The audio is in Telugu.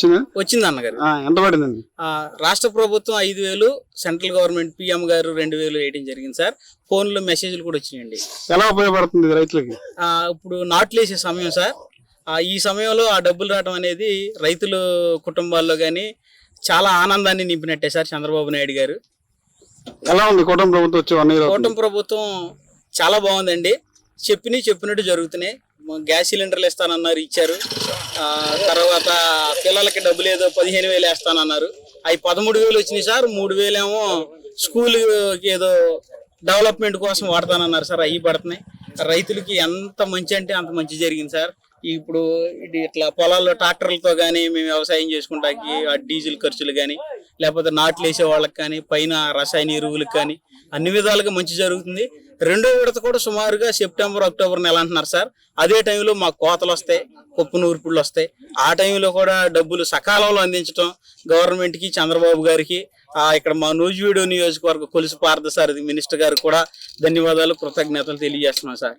వచ్చిందా? అన్నగారు. ఎంత పడిందండి? రాష్ట్ర ప్రభుత్వం ఐదు వేలు సెంట్రల్ గవర్నమెంట్ పిఎం గారు రెండు వేలు వేయడం జరిగింది సార్. ఫోన్లో మెసేజ్లు కూడా వచ్చినాయండి. ఎలా ఉపయోగపడుతుంది రైతులకి? ఇప్పుడు నాట్లు వేసే సమయం సార్. ఈ సమయంలో ఆ డబ్బులు రావడం అనేది రైతుల కుటుంబాల్లో కానీ చాలా ఆనందాన్ని నింపినట్టే సార్ చంద్రబాబు నాయుడు గారు. ఎలా ఉంది? కూటమి ప్రభుత్వం కూటమి ప్రభుత్వం చాలా బాగుందండి. చెప్పినవి చెప్పినట్టు జరుగుతున్నాయి. గ్యాస్ సిలిండర్లు ఇస్తానన్నారు ఇచ్చారు. తర్వాత పిల్లలకి డబ్బులు ఏదో పదిహేను వేలు వేస్తానన్నారు. అవి పదమూడు వేలు వచ్చినాయి సార్ మూడు వేలేమో స్కూల్కి ఏదో డెవలప్మెంట్ కోసం వాడతానన్నారు సార్ అవి పడుతున్నాయి. రైతులకి ఎంత మంచి అంటే అంత మంచి జరిగింది సార్. ఇప్పుడు ఇట్లా పొలాల్లో ట్రాక్టర్లతో కానీ మేము వ్యవసాయం చేసుకుంటాకి ఆ డీజిల్ ఖర్చులు కానీ లేకపోతే నాట్లు వేసే వాళ్ళకి కానీ పైన రసాయన ఎరువులకు కానీ అన్ని విధాలుగా మంచి జరుగుతుంది. రెండో విడత కూడా సుమారుగా సెప్టెంబర్ అక్టోబర్ నెల అంటున్నారు సార్. అదే టైంలో మాకు కోతలు వస్తాయి పప్పు నూర్పుళ్ళు వస్తాయి. ఆ టైంలో కూడా డబ్బులు సకాలంలో అందించడం గవర్నమెంట్కి చంద్రబాబు గారికి ఇక్కడ మా నూజివీడు నియోజకవర్గ కొలుసు పార్థ సార్ మినిస్టర్ గారు కూడా ధన్యవాదాలు కృతజ్ఞతలు తెలియజేస్తున్నాం సార్.